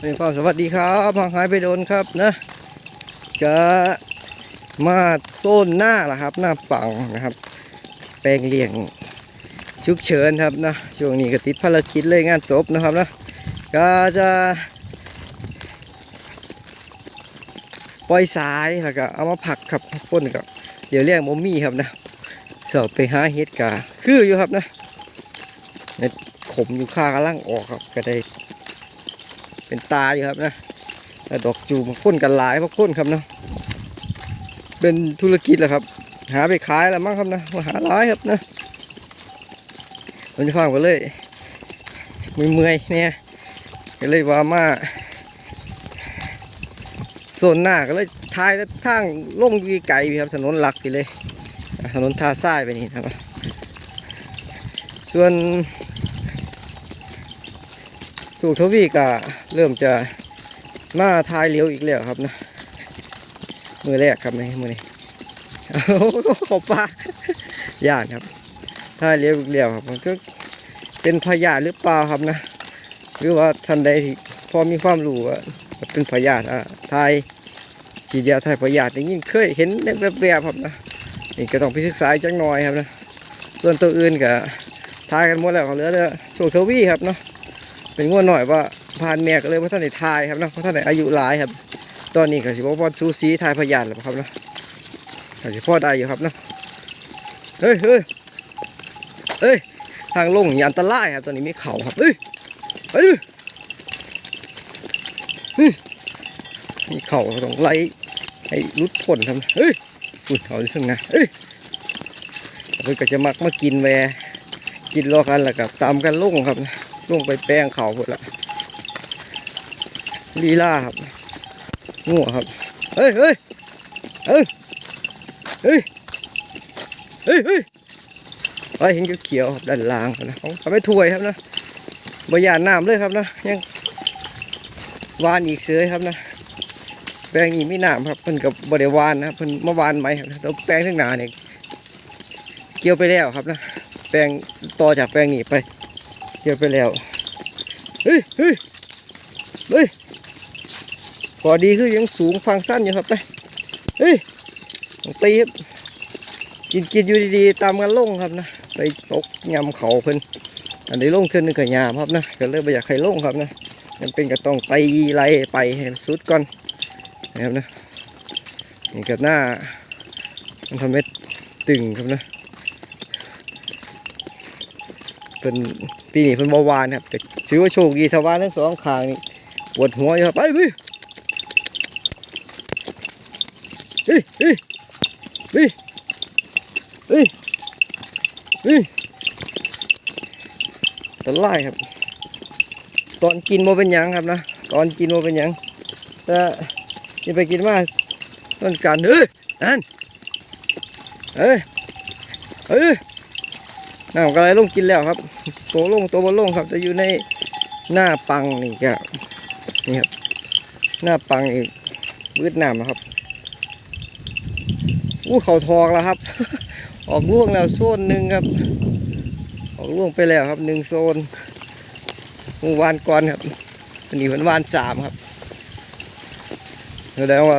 เป็นความสวัสดีครับห่างหายไปโดนครับนะจะมาโซนหน้าละครับ หน้าปังนะครับ แปลงเลี้ยงฉุกเฉินครับนะช่วงนี้ก็ติดภารกิจเลยงานศพนะครับนะก็จะปล่อยสายแล้วก็เอามาผักครับพ่นกับเดี๋ยวเรียกมอมี่ครับนะสอบไปหาเห็ดกาคืออยู่ครับนะเห็ดขมอยู่ข้างกำลังออกครับ ก็ได้ เป็นตาอยู่ครับนะแต่ดอกจูมพ่นกันหลายเพราะพ่นครับเนาะเป็นธุรกิจแหละครับ หาไปขายแล้วมั้งครับนะมาหาหลายครับนะมันจะฟังไปเลยมือเมื่อยเนี่ยก็เลยว่ามาโซนหน้าก็เลยทายทางลงวีไกลครับ ถนนหลักไปเลย ถนนท่าซ้ายไปนี่ครับส่วน ถูกทวีก็เริ่มจะมาทายเลี้ยวอีกแล้วครับนะ มือแรกครับในมือนี้ขอบปลาย่านครับทายเลี้ยวอีกแล้วครับมันก็เป็นพยาหรือเปล่าครับนะหรือว่าท่านใดที่พอมีความรู้ว่าเป็นพยาธิอะทายฉีดยาทายพยาธิอย่างนี้เคยเห็นในแบบๆครับนะนี่ก็ต้องไปศึกษาจังหน่อยครับนะส่วนตัวอื่นก็ทายกันหมดแล้วเหลือแต่โชคทวีครับเนาะ เป็นงวดหน่อยว่าผ่านแม่ก็เลยว่าท่านได้ทายครับเนาะเพราะท่านได้อายุหลายครับ ตอนนี้ก็สิบอกว่าซูซีทายพยานแล้วครับเนาะก็สิพ่อได้อยู่ครับเนาะเฮ้ยเฮ้ยเฮ้ยทางลงนี่อันตรายครับตอนนี้มีเขาครับเฮ้ยไปดิเฮ้ยมีเข่าต้องไล่ให้รุดพ้นครับเฮ้ยอุ่นเขาดิซึ่งนะเฮ้ยเพิ่นก็จะมักมากินแวกินรอกันแล้วกับตามกันลงครับ ลงไปแป้งเขาหมดละลีลาครับงัวครับเฮ้ยเฮ้ยเฮ้ยเฮ้ยเฮ้ยเฮ้ยไอ้เห็นเขียวครับด้านล่างนะเขาเขาไม่ถวยครับนะบรยานน้ำเลยครับนะยังวานอีกเสือครับนะแปลงนี้ไม่น้ำครับเพิ่นกับบริวานนะเพิ่นมาวานไหมครับแล้วแปลงทั้งหนาเนี่ยเกี่ยวไปแล้วครับนะแปลงต่อจากแปลงนี้ไป กี่ยวไปแล้ว เฮ้ยเฮ้ยเฮ้ยพอดีคือยังสูงฟังสั้นอยู่ครับไปเฮ้ยตีครับกินกินอยู่ดีๆ ตามกันลงครับนะไปตกยำเขาเพิ่นอันนี้ลงเทือนนึงกับยามครับนะก็เลยไม่อยากให้ลงครับนะมันเป็นก็ต้องไปไล่ไปให้สุดก่อนนะครับนะนี่ก็หน้ามันทำให้ตึงครับนะ เป็นปีนี้เป็นเบาหวานครับแต่ถือว่าโชคดีทวารทั้งสองข้างนี่ปวดหัวอยู่ครับไปพี่เฮ้ยเฮ้ยเฮ้ยเฮ้ยเฮ้ยตะไลครับ ตอนกินโมเป็นหยังครับนะตอนกินโมเป็นหยังแต่กินไปกินมาต้นการเฮ้ยนั่นเฮ้ยเฮ้ย น้ำกระไรลงกินแล้วครับ ตัวลงตัวบนลงครับจะอยู่ในหน้าปังนี่ก็นี่ครับหน้าปังอีกบืดน้ำนะครับอู้เขาทองแล้วครับ ออกล่วงแล้วโซนหนึ่งครับ ออกล่วงไปแล้วครับหนึ่งโซนเมื่อวานก่อนครับอันนี้เป็นวานสามครับแสดงว่า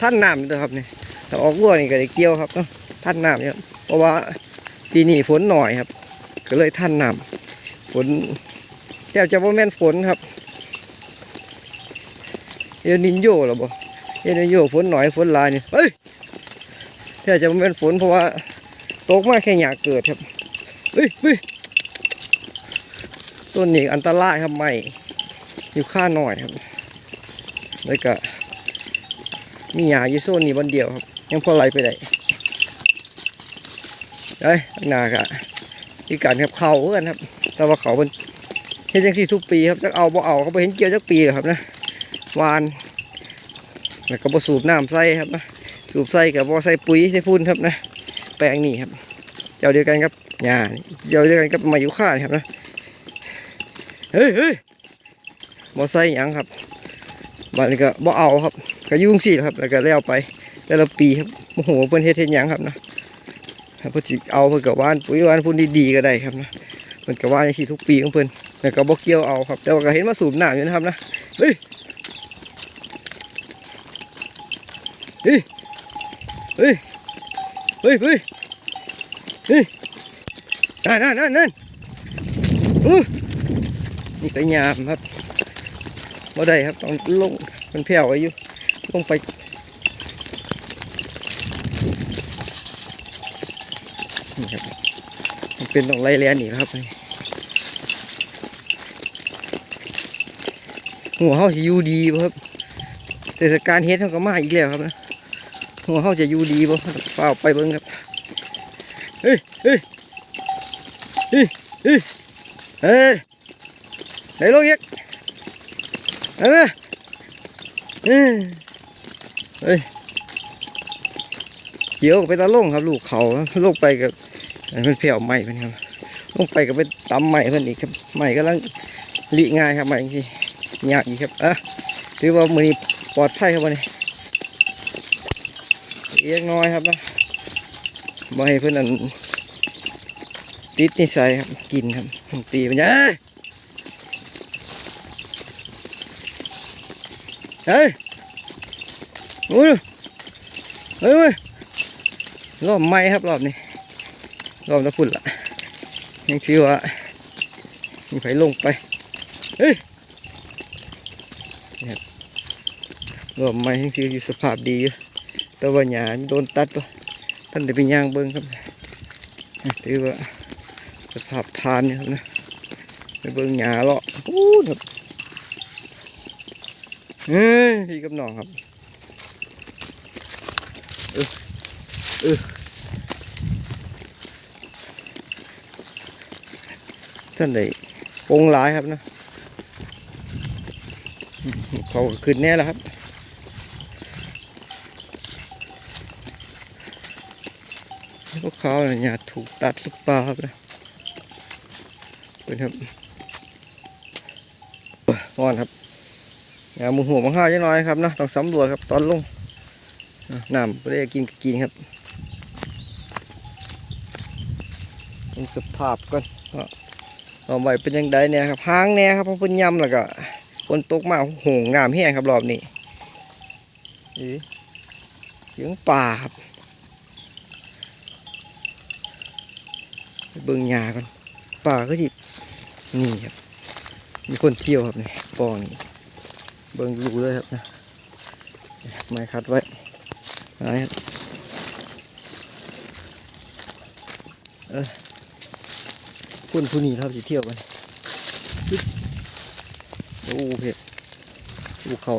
ท่านน้ำนี่นะครับนี่ถ้าออกล่วงนี่ก็ได้เกี่ยวครับเนาะท่านน้ำเนี่ยเพราะว่า ปีนี้ฝนหน่อยครับ ก็เลยท่านนำฝนแทบจะว่าแม่นฝนครับเอลนินโยหรอบ่เอลนินโยฝนหน่อยฝนลายนี่เฮ้ยแทบจะว่าแม่นฝนเพราะว่าตกมาแค่หยาเกิดครับเฮ้ยเฮ้ยต้นนี้อันตรายครับไม่อยู่ข้าหน่อยครับแล้วก็มีหญ้าอยู่โซนนี้วันเดียวครับ ยังพอไหลไปได้ เอ้ยหนากะที่การครับเขาเพื่อนครับ แต่ว่าเขาเป็นเห็นจังสี่ทุกปีครับจะเอาบ่เอาเขาไปเห็นเกี่ยวจักปีหรอครับนะวานแล้วก็บ่สูบน้ำใส่ครับนะสูบใส่กับบ่ใส่ปุ๋ยใส่พุ่นครับนะ แปลงนี่ครับเจ้าเดียวกันครับหญ้าเจ้าเดียวกันกับมายุค่านี่ครับนะเฮ้ยเฮ้ยบ่ใส่หยังครับบ้านนี้ก็บ่เอาครับก็ยุ่งสี่ครับแล้วก็แล้วไป แต่ละปีครับโอ้โหเพิ่นเฮ็ดเฮ็ดหยังครับนะ เพื่อจะเอาเพื่อกับว่านปุ๋ยว่านพุ่นดีๆก็ได้ครับนะเพื่อกับว่านอย่างที่ทุกปีของเพื่อนแต่ก็บอกเกี่ยวเอาครับ แต่ว่าก็เห็นมาสูบหนาอยู่นะครับนะเฮ้ยเฮ้ยเฮ้ยเฮ้ยเฮ้ยเฮ้ยนั่นนั่นนั่นนั่นอู้นี่ก็ยามครับมาได้ครับต้องลงมันแผ่วไว้อยู่ลงไป นี่ครับมันเป็นต้องไล่เลียนอีกครับหัวเขาจะอยู่ดีบ่ครับเทศกาลเฮ็ดเขาก็มาอีกแล้วครับนะหัวเขาจะอยู่ดีบ่เปล่าไปเบิ่งครับเฮ้ยเฮ้ยเฮ้ยเฮ้ยเฮ้ยไหนลงอีกเฮ้ยเฮ้ย ขียวไปตาลงครับ ลูกเขาลงไปกับมันเพียวใหม่เพิ่นครับลงไปกับไปตำใหม่เพิ่นอีกครับใหม่กำลังลีง่ายครับใหม่ที่ยากอีกครับอะถือว่ามือนี้ปลอดภัยครับวันนี้เอียงน้อยครับนะบ่ให้เพิ่อนนั่นติดนิสัยครับกินครับตีมันเอ้ยเฮ้ยโอ้ยเฮ้ย รอบไม่ครับรอบนี้รอบตะพุ่นละยังชื่อว่ามีไฟลงไปเฮ้ยรอบไม่ยังชื่ออยู่สภาพดีอยู่แต่ว่าหญ้าโดนตัดปะท่านได้ไปย่างเบิ้งครับถือว่าสภาพทานเนี่ยนะไปเบิ่งหญ้าเลาะอู้ครับเฮ้ยพี่กับน้องครับเออเออ ท่านใดปงหลายครับนะเขาขึ้นแน่แล้วครับพวกเขาเนี่ยถูกตัดหรือเปล่าครับนะเป็นครับอ่อนครับอย่ามูหัวมังห้าจังน้อยครับนะต้องสำรวจครับตอนลงน้ำไม่ได้กินก็กินครับเป็นสภาพก่อน ว่าเอาไว้เป็นยังไงเนี่ยครับห้างแน่ครับเพราะเพิ่นย่ำแล้วก็ฝนตกมาหงน้ำแห้งครับรอบนี้อีเสียงป่าครับเบิ่งหญ้าก่อนป่าก็จินี่ครับ มีคนเที่ยวครับนี่ปองนี่เบิ่งดูเลยครับนะไม้คัดไว้ไม้ครับเออ คนผู้นี้ครับสิเที่ยวกันปึ๊บโอ้เพ็ดภูเขา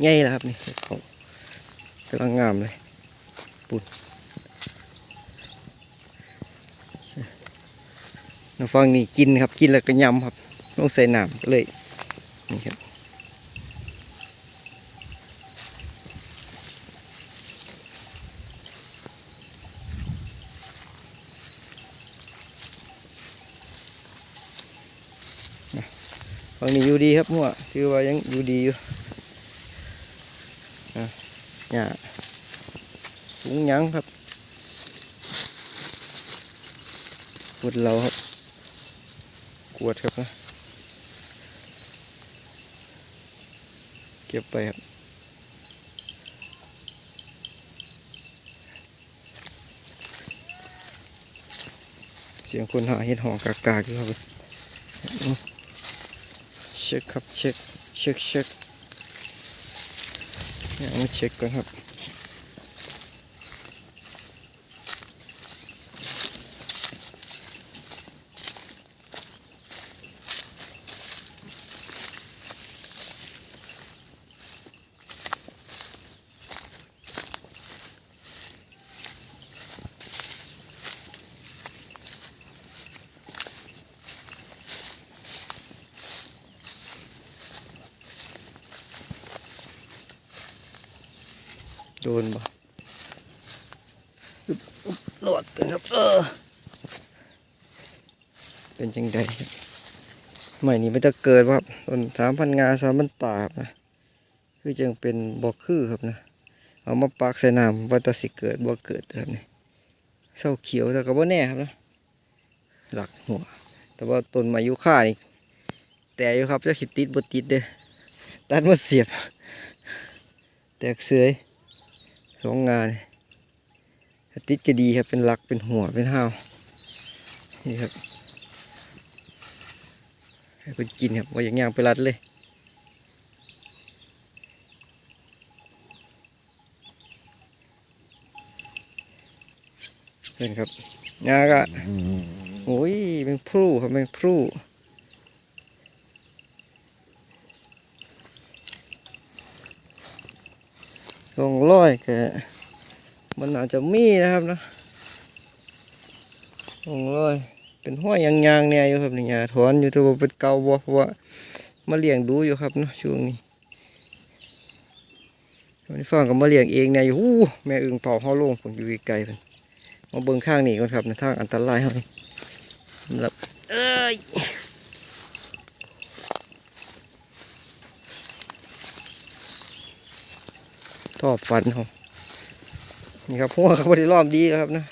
ใหญ่แล้วครับนี่เขากำลังงามเลยปุ่นน้ำฟังนี่กินครับ กินแล้วก็ยำครับต้องใส่น้ำก็เลยนี่ครับ ฝั่งนี้อยู่ดีครับมั่วถือว่ายังอยู่ดีอยู่เนี่ยสูงยั้งครับกดเราครับกวดครับนะเก็บไปครับเสียงคนหาเห็ดหองกากากอยู่ครับ ช็คครับเช็คเช็คเช็คเนี่ยมาเช็คก่อนครับ โดนบ่อึ๊บอึ๊บหลอดกันครับเออเป็นจังใดครับใหม่นี้ไม่จะเกิดว่าต้นสามพันงาสามพันตาบนะคือจังเป็นบ่อคือครับนะ เอามาปักใส่น้ำว่าแตสิเกิดบ่เกิดครับนี่เศร้าเขียวแต่ก็บ่แน่ครับนะหลักหัว แต่ว่าต้นไมายุค่านี่แต่อยู่ครับจะขิดติดบ่ติดเด้อตัดมาเสียบ แตกเสย สองงานติดก็ดีครับเป็นหลักเป็นหัวเป็นห้าวนี่ครับให้เพิ่นกินครับว่าอย่างย่างไปรัดเลยเห็นครับงาก็โอ้ยเป็นพรูครับเป็นพรู ลงร้อยก็มันอาจจะมีนะครับนะลงร้อยเป็นห้อยยางๆเนี่ยอยู่ครับนี่ยาถอนอยู่ตัวเป็นเกาบ่เพราะว่ามาเลี้ยงดูอยู่ครับเนาะช่วงนี้วันฟังก็มาเลี้ยงเองเนี่ยอยู่หู้แม่อึ่งเป่าเฮาลงผมอยู่ไกลๆเพิ่นมาเบิ่งข้างนี้ก่อนครับในทางอันตรายเฮานี่สำหรับเอ้ย ทอบฟันเขานี่ครับพวกเขาบริรอบดีแล้วครับนะ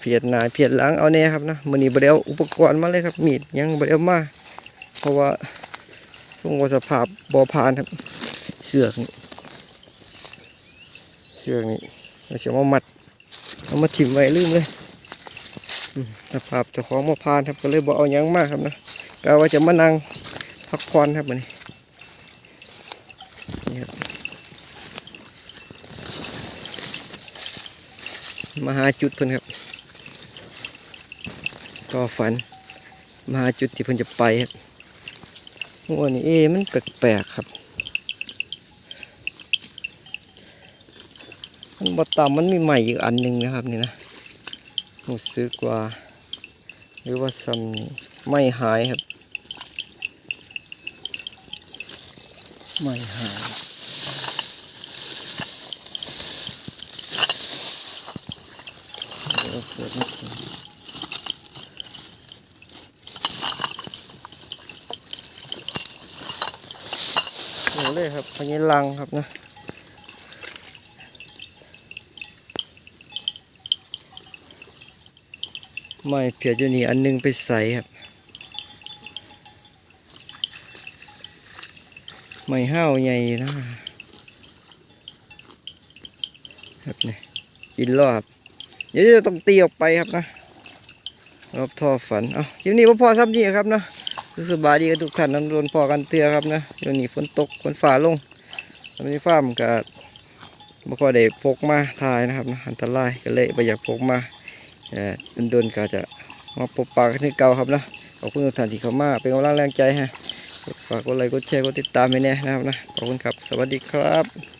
เพียดหนาเพียดหลังเอาแน่ครับนะมือนี้บไดเอาอุปกรณ์มาเลยครับ มีดยังบไดเอามาเพราะว่าช่วงว่าสภาพบอพานครับ เสือกนี่เสือกนี่เราเสียมามัดเอามาถิ่มไว้ลืมเลยสภาพเจ้าของบอพานครับก็เลยบอเอายังมากครับนะก็ว่าจะมานั่งพักผ่อนครับมันนี้นี่ครับ มาหาจุดเพิ่นครับก็ฝันมาหาจุดที่เพิ่นจะไปครับหัวนี่เอมันแปลกๆครับมันบอต่ำมันมีใหม่อีกอันหนึ่งนะครับนี่นะรู้สึกว่า หรือว่าซ้ำไม่หายครับ ไม่หายเดี๋ยวเกิดไม่ขึ้น โอ้ เลยครับพญาลังครับนะไม่เพียจะนี่อันหนึงไปใส่ครับไม่ห้าวใหญ่นะครับนี่กินรอบเดี๋ยวจะต้องตีออกไปครับนะรอบท่อฝัน เอาคลิปนี้พ่อพอซ้ำนี่ครับนะ สบายดีกันทุกท่านนั้นโดนพอกันเตือครับนะเดี๋ยวนี้ฝนตกฝนฝ่าลงตอนนี้ฟ้ามันก็บ่ค่อยได้พกมาทายนะครับนะอันตรายก็เลยไม่อยากพกมาแต่โดนๆก็จะมาพบปะกันที่เก่าครับนะขอบคุณทุกท่านที่เข้ามาเป็นกำลังแรงใจฮะฝากกดไลค์กดแชร์กดติดตามให้แน่นะครับนะขอบคุณครับ สวัสดีครับ